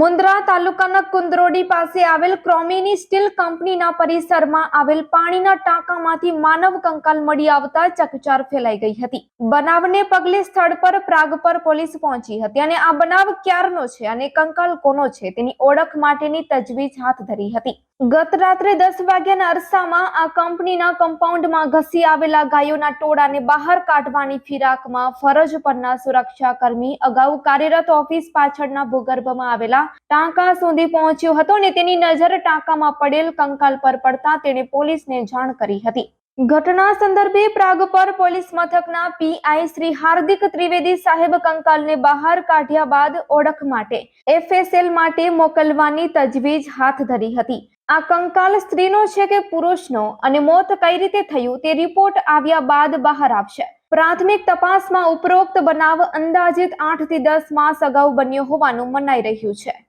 મુન્દ્રા તાલુકાના કુંદરોડી પાસે આવેલ ક્રોમીની સ્ટીલ કંપનીના પરિસરમાં આવેલ પાણીના ટાંકામાંથી માનવ કંકાલ મળી આવતા ચકચાર ફેલાઈ ગઈ હતી. બનાવને પગલે સ્થળ પર પ્રાગ પર પોલીસ પહોંચી હતી અને આ બનાવ ક્યારનો છે અને કંકાલ કોનો છે તેની ઓળખ માટેની તજવીજ હાથ ધરી હતી. ગત રાત્રે દસ વાગ્યાના અરસામાં આ કંપનીના કમ્પાઉન્ડમાં ઘસી આવેલા ગાયોના ટોળાને બહાર કાઢવાની ફિરાકમાં ફરજ પરના સુરક્ષા કર્મી અગાઉ કાર્યરત ઓફિસ પાછળના ભૂગર્ભમાં આવેલા ટાંકા સુધી પહોંચ્યો હતો અને તેની નજર ટાંકામાં પડેલ કંકાલ પર પડતા તેણે પોલીસને જાણ કરી હતી. ઘટના સંદર્ભે પ્રાગપર પોલીસ મથકના પીઆઈ શ્રી હાર્દિક ત્રિવેદી સાહેબ કંકાલને બહાર કાઢ્યા બાદ ઓળખ માટે એફએસએલ માટે મોકલવાની તજવીજ હાથ ધરી હતી. આ કંકાલ સ્ત્રીનો છે કે પુરુષનો અને મોત કઈ રીતે થયું તે રિપોર્ટ આવ્યા બાદ બહાર આવશે. પ્રાથમિક તપાસમાં ઉપરોક્ત બનાવ અંદાજિત આઠથી દસ માસ અગાઉ બન્યો હોવાનું મનાઈ રહ્યું છે.